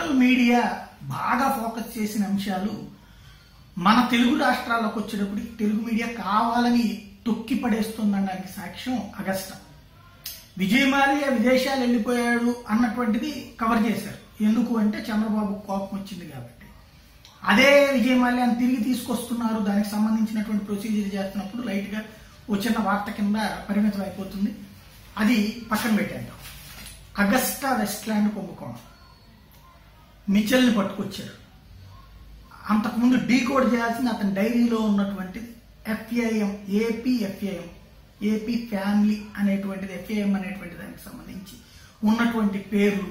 Digital media బాగా focus చేసిన అంశాలు మన తెలుగు రాష్ట్రాలకు వచ్చేటప్పుడు తెలుగు మీడియా కావాలని తొక్కి పడేస్తుందనడానికి సాక్ష్యం అగస్టా. విజయమాల్య విదేశాలు వెళ్ళిపోయాడు అన్నటువంటిది కవర్ చేశారు. ఎందుకు అంటే చంద్రబాబు కోపం వచ్చింది కాబట్టి. అదే విజయమాల్యాన్ని తిరిగి తీసుకొస్తున్నారు. దానికి సంబంధించినటువంటి ప్రొసీజర్ చేస్తున్నప్పుడు లైట్గా వచ్చిన వార్త కింద పరిమితం అయిపోతుంది అది పక్కన పెట్టేద్దాం. అగస్టా వెస్ట్లాండ్ కుంభకోణం. మిచెల్ని పట్టుకొచ్చారు అంతకుముందు డీకోడ్ చేయాల్సిన అతని డైరీలో ఉన్నటువంటి FIM AP FIM AP family అనేటువంటిది ఎఫ్ఐఎం అనేటువంటి దానికి సంబంధించి ఉన్నటువంటి పేర్లు.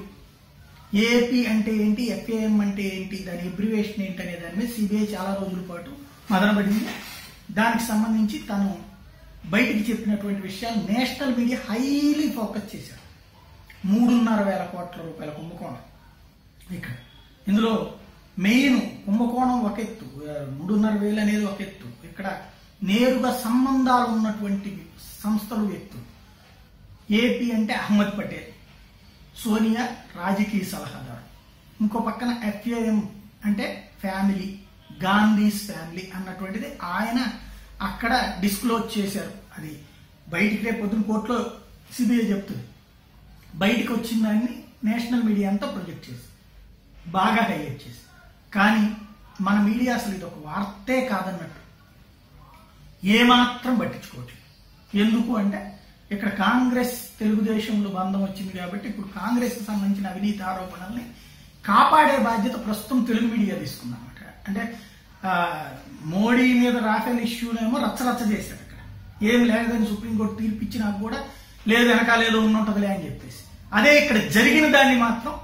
ఏపీ అంటే ఏంటి ఎఫ్ఐఎం అంటే ఏంటి దాని ఎబ్రివేషన్ ఏంటి అనే దాని మీద సిబిఐ చాలా రోజుల పాటు మదనబడింది దానికి సంబంధించి తను బయటికి చెప్పినటువంటి విషయాలు నేషనల్ మీడియా హైలీ ఫోకస్ చేశారు మూడున్నర వేల కోట్ల రూపాయల కుంభకోణం. ఇక్కడ ఇందులో మెయిన్ కుంభకోణం ఒక ఎత్తు మూడున్నర వేలు అనేది ఒక ఎత్తు ఇక్కడ నేరుగా సంబంధాలు ఉన్నటువంటి సంస్థలు ఎత్తు. ఏపీ అంటే అహ్మద్ పటేల్ సోనియా రాజకీయ సలహాదారు. ఇంకో పక్కన ఎఫ్ఏఎం అంటే ఫ్యామిలీ గాంధీస్ ఫ్యామిలీ అన్నటువంటిది ఆయన అక్కడ డిస్క్లోజ్ చేశారు. అది బయటికి రేపు పొద్దున కోర్టులో సిబిఐ చెప్తుంది. బయటికి వచ్చిన దాన్ని నేషనల్ మీడియా అంతా ప్రొజెక్ట్ చేసి బాగా హైలైట్ చేసి. కానీ మన మీడియా అసలు ఇది ఒక వార్తే కాదన్నట్టు. ఏమాత్రం పట్టించుకోవట్లేదు. ఎందుకు అంటే ఇక్కడ కాంగ్రెస్ తెలుగుదేశంలో బంధం వచ్చింది కాబట్టి ఇప్పుడు కాంగ్రెస్ సంబంధించిన అవినీతి ఆరోపణల్ని కాపాడే బాధ్యత ప్రస్తుతం తెలుగు మీడియా తీసుకుందన్నమాట. అంటే మోడీ మీద రాఫెల్ ఇష్యూనేమో రచ్చరచ్చ చేశారు ఇక్కడ ఏం లేదని సుప్రీంకోర్టు తీర్పు ఇచ్చినా కూడా లేదు వెనకాలేదో ఏదో అని చెప్పేసి. అదే ఇక్కడ జరిగిన దాన్ని మాత్రం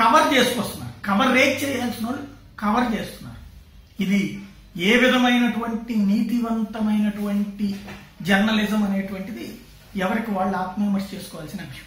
కవర్ చేసుకొస్తున్నారు. కవర్ రేట్ చేయాల్సిన వాళ్ళు కవర్ చేస్తున్నారు. ఇది ఏ విధమైనటువంటి నీతివంతమైనటువంటి జర్నలిజం అనేటువంటిది ఎవరికి వాళ్ళు ఆత్మవిమర్శ చేసుకోవాల్సిన అంశం